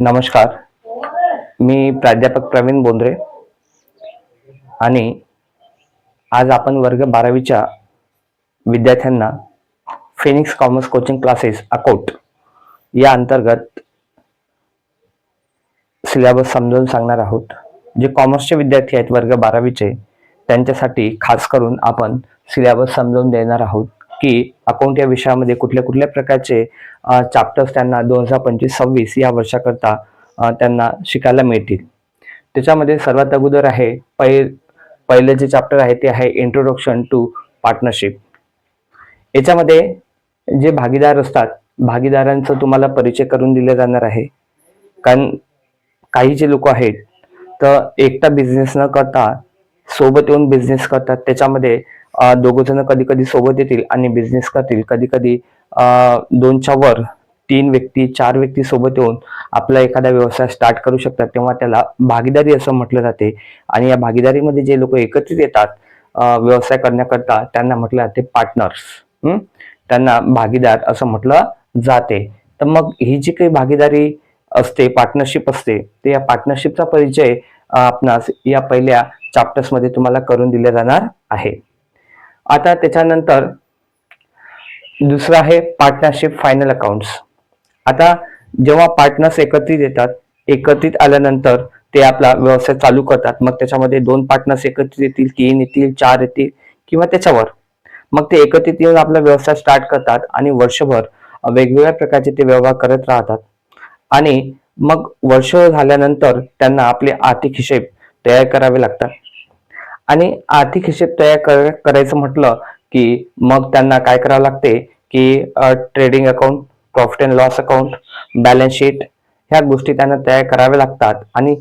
नमस्कार. मी प्राध्यापक प्रवीण बोंद्रे. आणि आज आपण वर्ग बारावीच्या विद्यार्थ्यांना Phoenix commerce coaching classes Akot या अंतर्गत सिलेबस समजावून सांगणार आहोत. जे कॉमर्सचे विद्यार्थी आहेत वर्ग बारावीचे त्यांच्यासाठी खास करून आपण सिलेबस समजावून देणार आहोत. की अकाउंट या विषयामध्ये कुठल्या कुठल्या प्रकारचे चॅप्टर्स त्यांना दोन हजार पंचवीस सव्वीस या वर्षाकरता त्यांना शिकायला मिळतील. त्याच्यामध्ये सर्वात अगोदर आहे पहि पहिलं जे चॅप्टर आहे ते आहे इंट्रोडक्शन टू पार्टनरशिप याच्यामध्ये जे भागीदार असतात भागीदारांचा तुम्हाला परिचय करून दिला जाणार आहे. कारण काही जे लोक आहेत तर एकटा बिझनेस न करता सोबत येऊन बिझनेस करतात. त्याच्यामध्ये दोघ जण कधी कधी सोबत येतील आणि बिझनेस करतील. कधी कधी दोनच्या वर तीन व्यक्ती चार व्यक्ती सोबत येऊन आपला एखादा व्यवसाय स्टार्ट करू शकतात तेव्हा त्याला भागीदारी असं म्हटलं जाते. आणि या भागीदारीमध्ये जे लोक एकत्रित येतात व्यवसाय करण्याकरता त्यांना म्हटलं जाते पार्टनर्स त्यांना भागीदार असं म्हटलं जाते. तर मग ही जी काही भागीदारी असते पार्टनरशिप असते ते या पार्टनरशिपचा परिचय आपणास या पहिल्या चॅप्टर्समध्ये तुम्हाला करून दिले जाणार आहे. आता त्याच्यानंतर दुसरं आहे पार्टनरशिप फायनल अकाउंट्स आता जेव्हा पार्टनर्स एकत्रित येतात एकत्रित आल्यानंतर ते आपला व्यवसाय चालू करतात. मग त्याच्यामध्ये दोन पार्टनर्स एकत्रित येतील तीन येतील चार येतील किंवा त्याच्यावर. मग ते एकत्रित येऊन आपला व्यवसाय स्टार्ट करतात आणि वर्षभर वेगवेगळ्या प्रकारचे ते व्यवहार करत राहतात. आणि मग वर्ष झाल्यानंतर त्यांना आपले आर्थिक हिशेब तयार करावे लागतात. आणि आर्थिक हिशेब तयार कर- करायचं म्हटलं की मग त्यांना काय करावं लागते की trading account profit and loss account balance sheet ह्या गोष्टी त्यांना तयार कराव्या लागतात. आणि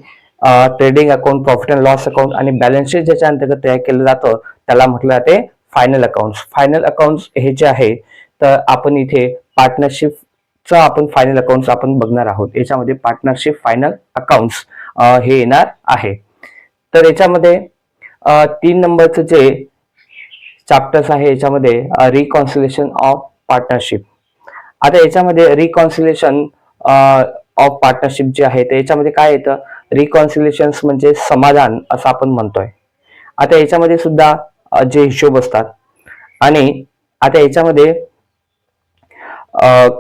trading account profit and loss account आणि बॅलन्स शीट ज्याच्या अंतर्गत तयार केलं जातं त्याला म्हटलं जाते फायनल अकाउंट्स फायनल अकाउंट्स हे जे आहे तर आपण इथे पार्टनरशिपचं आपण फायनल अकाउंट्स आपण बघणार आहोत. याच्यामध्ये पार्टनरशिप फायनल अकाउंट्स हे येणार आहे. तर याच्यामध्ये तीन नंबरचं जे चॅप्टर्स आहे याच्यामध्ये रिकॉन्सिलेशन ऑफ पार्टनरशिप आता याच्यामध्ये रिकॉन्सिलेशन ऑफ पार्टनरशिप जे आहे याच्यामध्ये काय येतं? रिकॉन्सिलेशन म्हणजे समाधान असं आपण म्हणतोय. आता याच्यामध्ये सुद्धा जे हिशोब असतात. आणि आता याच्यामध्ये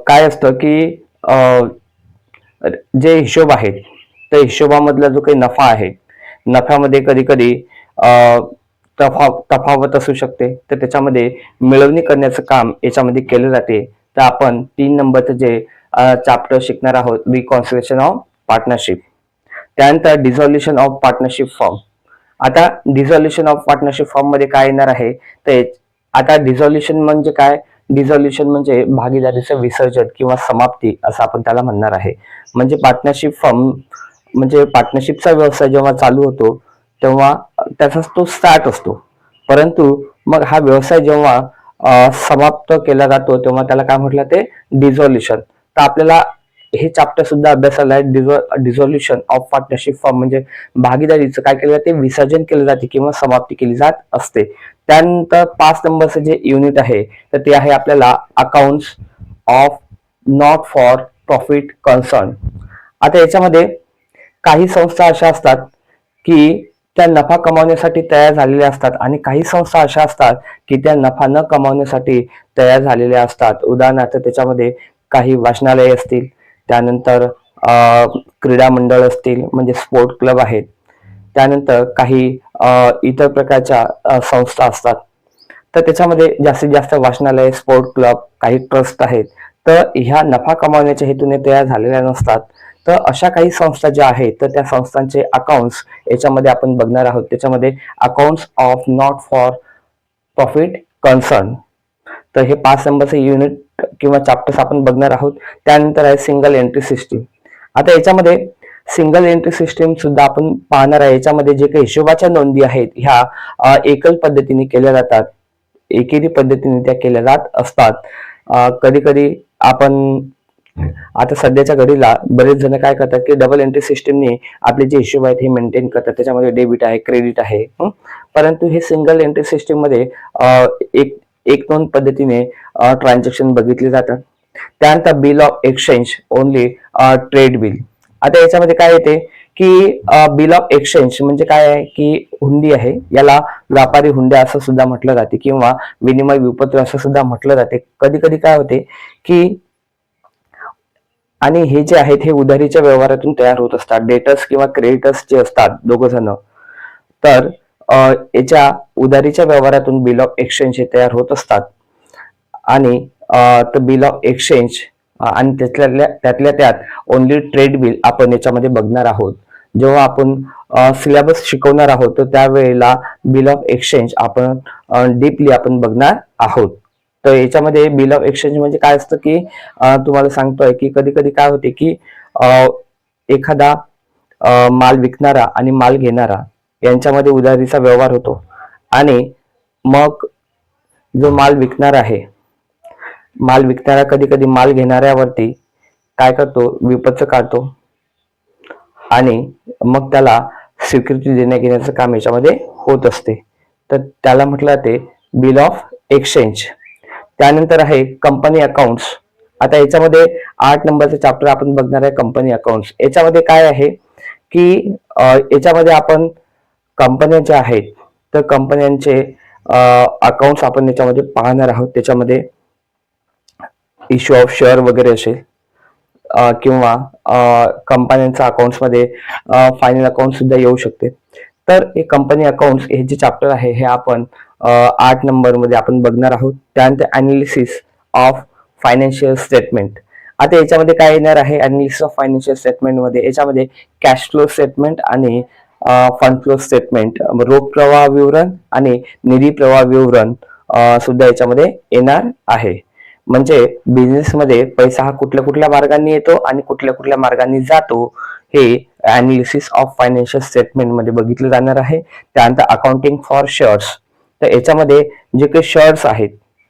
काय असतं की जे हिशोब आहेत त्या हिशोबामधला जो काही नफा आहे नफ्यामध्ये कधी कधी तफा तफावत असू शकते. तर त्याच्यामध्ये मिळवणी करण्याचं काम याच्यामध्ये केलं जाते. तर आपण तीन नंबरचं जे चॅप्टर शिकणार आहोत रिकॉन्सिलेशन ऑफ पार्टनरशिप त्यानंतर डिझॉल्युशन ऑफ पार्टनरशिप फॉर्म आता डिझॉल्युशन ऑफ पार्टनरशिप फॉर्ममध्ये काय येणार आहे? तर आता डिझॉल्युशन म्हणजे काय? डिझॉल्युशन म्हणजे भागीदारीचं विसर्जन किंवा समाप्ती असं आपण त्याला म्हणणार आहे. म्हणजे पार्टनरशिप फॉर्म म्हणजे पार्टनरशिपचा व्यवसाय जेव्हा चालू होतो तेव्हा त्याचा तो स्टार्ट असतो. परंतु मग हा व्यवसाय जेव्हा समाप्त केला जातो तेव्हा त्याला काय म्हटलं ते डिझॉल्युशन तर आपल्याला हे चॅप्टर सुद्धा अभ्यासाला आहे. डिझॉल्युशन ऑफ पार्टनरशिप फॉर्म म्हणजे भागीदारीचं काय केलं जाते? विसर्जन केलं जाते किंवा समाप्ती केली जात असते. त्यानंतर पाच नंबरचं जे युनिट आहे तर ते आहे आपल्याला accounts of not for profit concern आता याच्यामध्ये काही संस्था अशा असतात की त्या नफा कमावण्यासाठी तयार झालेल्या असतात आणि काही संस्था अशा असतात की त्या नफा न कमावण्यासाठी तयार झालेल्या असतात. उदाहरणार्थ त्याच्यामध्ये काही वाचनालय असतील त्यानंतर क्रीडा मंडळ असतील म्हणजे स्पोर्ट क्लब आहेत. त्यानंतर काही इतर प्रकारच्या संस्था असतात. तर त्याच्यामध्ये जास्तीत जास्त वाचनालय स्पोर्ट क्लब काही ट्रस्ट आहेत. तर ह्या नफा कमावण्याच्या हेतूने तयार झालेल्या नसतात. तर अशा काही संस्था ज्या आहेत तर त्या संस्थांचे अकाउंट्स याच्यामध्ये आपण बघणार आहोत. त्याच्यामध्ये accounts of not for profit concern तर हे पाच नंबरचे युनिट किंवा चॅप्टर्स आपण बघणार आहोत. त्यानंतर आहे सिंगल एंट्री सिस्टीम आता याच्यामध्ये सिंगल एंट्री सिस्टीम सुद्धा आपण पाहणार आहे. याच्यामध्ये जे काही हिशोबाच्या नोंदी आहेत ह्या एकल पद्धतीने केल्या जातात. एकेरी पद्धतीने त्या केल्या जात असतात. कधी कधी आपण आता सध्याच्या घडीला बरेच जण काय करतात की डबल एंट्री सिस्टीमने आपले जे हिशोब आहेत हे मेंटेन करतात. त्याच्यामध्ये डेबिट आहे क्रेडिट आहे परंतु हे सिंगल एंट्री सिस्टीममध्ये एक एक दोन पद्धतीने ट्रान्झॅक्शन बघितले जातात. त्यानंतर bill of exchange only trade bill आता याच्यामध्ये काय येते की बिल ऑफ एक्सचेंज म्हणजे काय आहे की हुंडी आहे. याला व्यापारी हुंड्या असं सुद्धा म्हटलं जाते किंवा विनिमय विपत्र असं सुद्धा म्हटलं जाते. कधी कधी काय होते की आणि हे जे आहेत हे उधारीच्या व्यवहारातून तयार होत असतात. डेटर्स किंवा क्रेडिटर्स जे असतात दोघ जण. तर याच्या उधारीच्या व्यवहारातून बिल ऑफ एक्सचेंज हे तयार होत असतात. आणि तर बिल ऑफ एक्सचेंज आणि त्यातल्या त्यातल्या त्यात ओनली ट्रेड बिल आपण याच्यामध्ये बघणार आहोत. जेव्हा आपण सिलेबस शिकवणार आहोत तर त्यावेळेला बिल ऑफ एक्सचेंज आपण डीपली आपण बघणार आहोत. तर याच्यामध्ये बिल ऑफ एक्सचेंज म्हणजे काय असतं की तुम्हाला सांगतोय की कधी कधी काय होते की एखादा माल विकणारा आणि माल घेणारा यांच्यामध्ये उधारीचा व्यवहार होतो. आणि मग जो माल विकणार आहे माल विकणारा कधी कधी माल घेणाऱ्यावरती काय करतो? विपत्त काढतो. आणि मग त्याला स्वीकृती देण्या घेण्याचं काम याच्यामध्ये होत असते. तर त्याला म्हटलं जाते बिल ऑफ एक्सचेंज त्यानंतर आहे कंपनी अकाउंट्स आता याच्यामध्ये आठ नंबरचं चॅप्टर आपण बघणार आहे कंपनी अकाउंट्स याच्यामध्ये काय आहे की याच्यामध्ये आपण कंपन्या ज्या आहेत तर कंपन्यांचे अकाउंट्स आपण याच्यामध्ये पाहणार आहोत. त्याच्यामध्ये इश्यू ऑफ शेअर वगैरे असेल किंवा कंपन्यांच्या अकाउंट्समध्ये फायनल अकाउंट सुद्धा येऊ शकते. तर हे कंपनी अकाउंट्स हे जे चॅप्टर आहे हे आपण आठ नंबरमध्ये आपण बघणार आहोत. त्यानंतर अनालिसिस ऑफ फायनान्शियल स्टेटमेंट आता याच्यामध्ये काय येणार आहे? अनालिसिस ऑफ फायनान्शियल स्टेटमेंटमध्ये याच्यामध्ये कॅश फ्लो स्टेटमेंट आणि फंड फ्लो स्टेटमेंट रोख प्रवाह विवरण आणि निधी प्रवाह विवरण सुद्धा याच्यामध्ये येणार आहे. म्हणजे बिझनेसमध्ये पैसा हा कुठल्या कुठल्या मार्गाने येतो आणि कुठल्या कुठल्या मार्गाने जातो हे अनालिसिस ऑफ फायनान्शियल स्टेटमेंटमध्ये बघितलं जाणार आहे. त्यानंतर अकाउंटिंग फॉर शेअर्स तर याच्यामध्ये जे काही शर्ट्स आहेत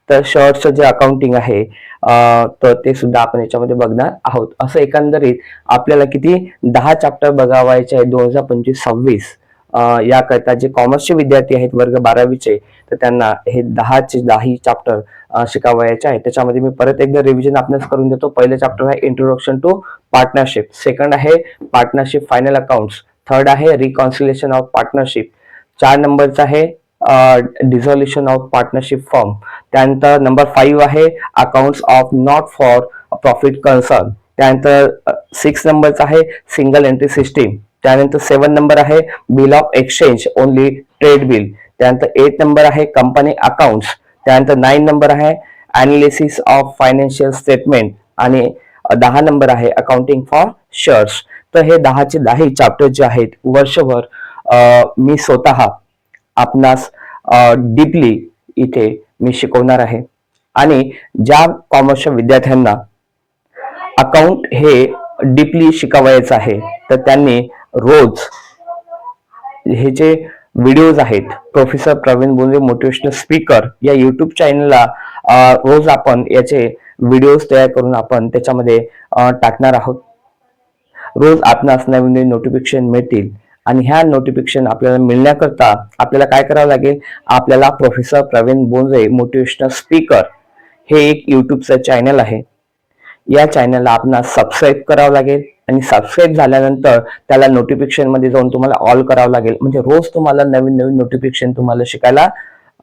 तर शर्टचं जे अकाउंटिंग आहे तर ते सुद्धा आपण याच्यामध्ये बघणार आहोत. असं एकंदरीत आपल्याला किती? दहा चॅप्टर बघावायचे आहेत दोन हजार पंचवीस सव्वीस. याकरता जे कॉमर्सचे विद्यार्थी आहेत वर्ग बारावीचे तर त्यांना हे दहाचे दहाही चॅप्टर शिकावायचे आहे त्याच्यामध्ये मी परत एकदा रिव्हिजन आपल्यास करून देतो. पहिलं चॅप्टर आहे इंट्रोडक्शन टू पार्टनरशिप सेकंड आहे पार्टनरशिप फायनल अकाउंट्स थर्ड आहे रिकॉन्सिलेशन ऑफ पार्टनरशिप चार नंबरचा आहे डिझॉल्युशन ऑफ पार्टनरशिप फॉर्म त्यानंतर नंबर फाईव्ह आहे accounts of not for profit concern त्यानंतर सिक्स नंबरचा आहे सिंगल एंट्री सिस्टीम त्यानंतर सेवन नंबर आहे bill of exchange only trade bill त्यानंतर एट नंबर आहे कंपनी अकाउंट्स त्यानंतर नाईन नंबर आहे अनालिसिस ऑफ फायनान्शियल स्टेटमेंट आणि दहा नंबर आहे अकाउंटिंग फॉर शेअर्स तर हे दहाचे दहा चॅप्टर जे आहेत वर्षभर मी स्वतः आपणास डीपली इथे मी शिकवणार आहे. आणि ज्या कॉमर्सच्या विद्यार्थ्यांना अकाउंट हे डीपली शिकावायचं आहे तर त्यांनी रोज हे जे व्हिडिओज आहेत professor Praveen Bondre motivational speaker या युट्यूब चॅनलला रोज आपण याचे व्हिडिओज तयार करून आपण त्याच्यामध्ये टाकणार आहोत. रोज आपणास नवीन नवीन नोटिफिकेशन मिळतील. आणि ह्या नोटिफिकेशन आपल्याला मिळण्याकरता आपल्याला काय करावं लागेल? आपल्याला professor Praveen Bonje motivational speaker हे एक युट्यूबचं चॅनल आहे. या चॅनलला आपण सबस्क्राईब करावं लागेल आणि सबस्क्राईब झाल्यानंतर त्याला नोटिफिकेशनमध्ये जाऊन तुम्हाला ऑल करावं लागेल. म्हणजे रोज तुम्हाला नवीन नवीन नोटिफिकेशन तुम्हाला शिकायला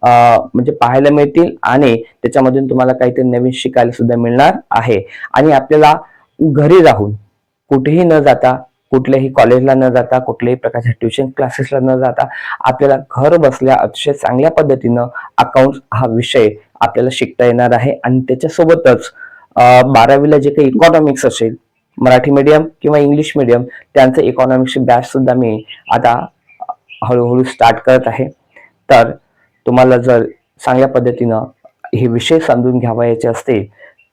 म्हणजे पाहायला मिळतील आणि त्याच्यामधून तुम्हाला काहीतरी नवीन शिकायला सुद्धा मिळणार आहे. आणि आपल्याला घरी राहून कुठेही न जाता कुठल्याही कॉलेजला न जाता कुठल्याही प्रकारच्या ट्युशन क्लासेसला न जाता आपल्याला घर बसल्या अतिशय चांगल्या पद्धतीनं अकाउंट हा विषय आपल्याला शिकता येणार आहे. आणि त्याच्यासोबतच बारावीला जे काही इकॉनॉमिक्स असेल मराठी मीडियम किंवा इंग्लिश मीडियम त्यांचं इकॉनॉमिक्सची बॅच सुद्धा मी आता हळूहळू स्टार्ट करत आहे. तर तुम्हाला जर चांगल्या पद्धतीनं हे विषय समजून घ्यावायचे असतील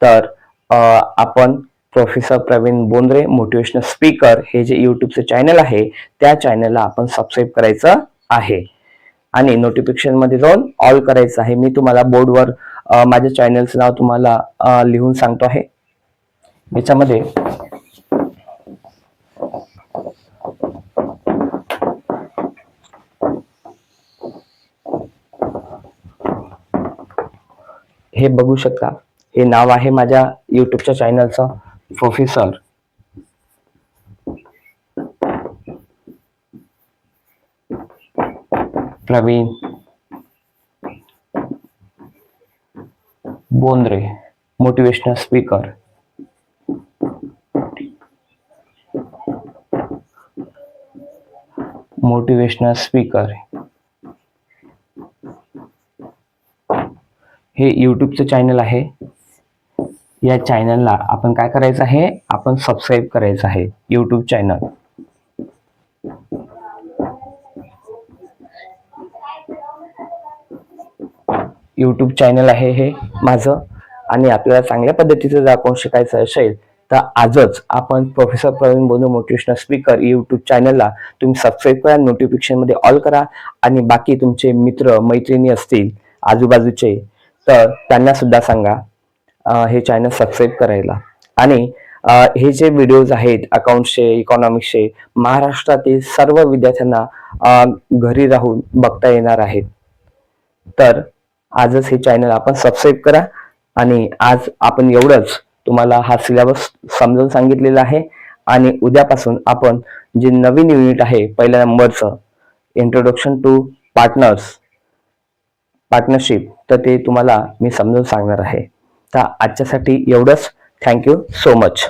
तर आपण professor Praveen Bondre motivational speaker हे जे युट्यूबचं चॅनल आहे त्या चॅनलला आपण सबस्क्राईब करायचं आहे. आणि नोटिफिकेशनमध्ये जाऊन ऑल करायचं आहे. मी तुम्हाला बोर्डवर माझ्या चॅनलचं नाव तुम्हाला लिहून सांगतो आहे. याच्यामध्ये हे बघू शकता. हे नाव आहे माझ्या युट्यूबच्या चॅनलचं professor Praveen Bondre motivational speaker motivational speaker हे यूट्यूबचं चॅनल आहे. या चॅनलला आपण काय करायचं आहे? आपण सबस्क्राईब करायचं आहे. यूट्यूब चॅनल यूट्यूब चॅनल आहे हे माझं. आणि आपल्याला चांगल्या पद्धतीचं जर अकाउंट शिकायचं असेल तर आजच आपण professor Praveen Bonde motivational speaker YouTube चॅनलला तुम्ही सबस्क्राईब करा नोटिफिकेशनमध्ये ऑल करा. आणि बाकी तुमचे मित्र मैत्रिणी असतील आजूबाजूचे तर त्यांना सुद्धा सांगा. हे चॅनल सबस्क्राईब करायला. आणि हे जे व्हिडिओज आहेत अकाउंटचे इकॉनॉमिक्सचे महाराष्ट्रातील सर्व विद्यार्थ्यांना घरी राहून बघता येणार आहेत. तर आजच हे चॅनल आपण सबस्क्राईब करा आणि आज आपण एवढंच तुम्हाला हा सिलेबस समजावून सांगितलेला आहे. आणि उद्यापासून आपण जे नवीन युनिट आहे पहिल्या नंबरचं इंट्रोडक्शन टू पार्टनर्स पार्टनरशिप तर ते तुम्हाला मी समजावून सांगणार आहे. तर आजच्यासाठी एवढंच. Thank you so much